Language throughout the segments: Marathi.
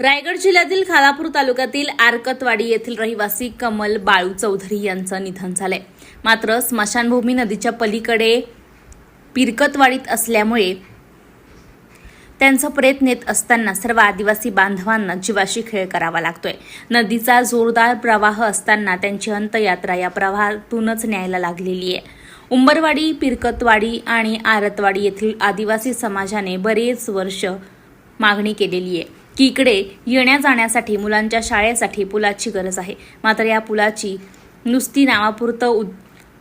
रायगड जिल्ह्यातील खालापूर तालुक्यातील आरकतवाडी येथील रहिवासी कमल बाळू चौधरी यांचं निधन झालंय. मात्र स्मशानभूमी नदीच्या पलीकडे पिरकतवाडीत असल्यामुळे त्यांचं प्रयत्न नेत असताना सर्व आदिवासी बांधवांना जीवाशी खेळ करावा लागतोय. नदीचा जोरदार प्रवाह असताना त्यांची अंतयात्रा या प्रवाहातूनच न्यायला लागलेली आहे. उंबरवाडी पिरकतवाडी आणि आरतवाडी येथील आदिवासी समाजाने बरेच वर्ष मागणी केलेली आहे. की इकडे येण्या जाण्यासाठी मुलांच्या शाळेसाठी पुलाची गरज आहे. मात्र या पुलाची नुसती नावापुरतं उद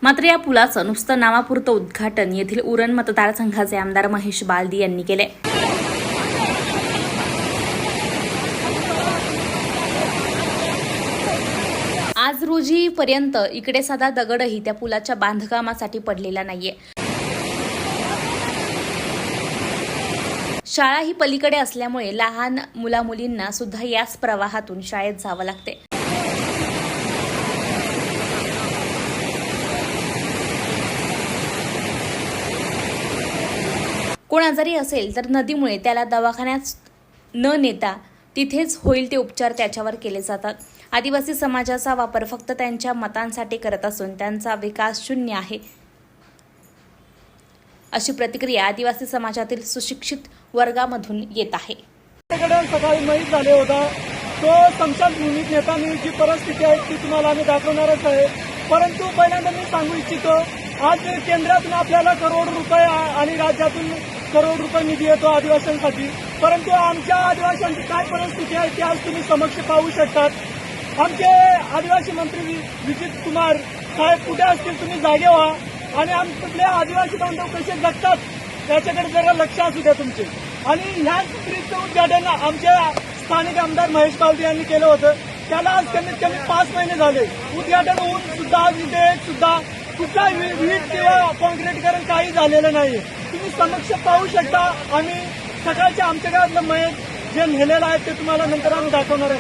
मात्र या पुलाचं नुसतं नावापुरतं उद्घाटन येथील उरण मतदारसंघाचे आमदार महेश बालदी यांनी केले आज रोजी पर्यंत इकडे साधा दगडही त्या पुलाच्या बांधकामासाठी पडलेला नाहीये. शाळा ही पलीकडे असल्यामुळे लहान मुलामुलींना सुद्धा याच प्रवाहातून शाळेत जावं लागते. कोण आजारी असेल तर नदीमुळे त्याला दवाखान्यात न नेता तिथेच होईल ते उपचार त्याच्यावर केले जातात. आदिवासी समाजाचा वापर फक्त त्यांच्या मतांसाठी करत असून त्यांचा विकास शून्य आहे. अशी प्रतिक्रिया आदिवासी समाजातील सुशिक्षित वर्गामधून येत आहे. सकाळी माहीत झाले होता. तो भूमीत नेतानी जी परिस्थिती आहे ती तुम्हाला आम्ही दाखवणारच आहे. परंतु पहिल्यांदा मी सांगू इच्छितो आज केंद्रातून आपल्याला करोड रुपये आणि राज्यातून करोड रुपये निधी येतो आदिवासींसाठी. परंतु आमच्या आदिवासींची काय परिस्थिती आहे ती आज तुम्ही समक्ष पाहू शकतात. आमचे आदिवासी मंत्री विजित कुमार साहेब कुठे असतील तुम्ही जागे व्हा. आणि आमच्यातले आदिवासी बांधव कसे जगतात त्याच्याकडे जरा लक्ष असू द्या तुमचे. आणि ह्याच ब्रिजचं उद्घाटन आमच्या स्थानिक आमदार महेश बालदी यांनी केलं होतं. त्याला आज कमीत कमी पाच महिने झाले. उद्घाटन होऊन सुद्धा आज सुद्धा कुठला वि- वीट किंवा कॉन्क्रीटकरण काही झालेलं नाही तुम्ही समक्ष पाहू शकता. आम्ही सकाळच्या आमच्या गावातलं महेश जे नेलेलं आहे ते तुम्हाला नंतर आम्ही दाखवणार आहे.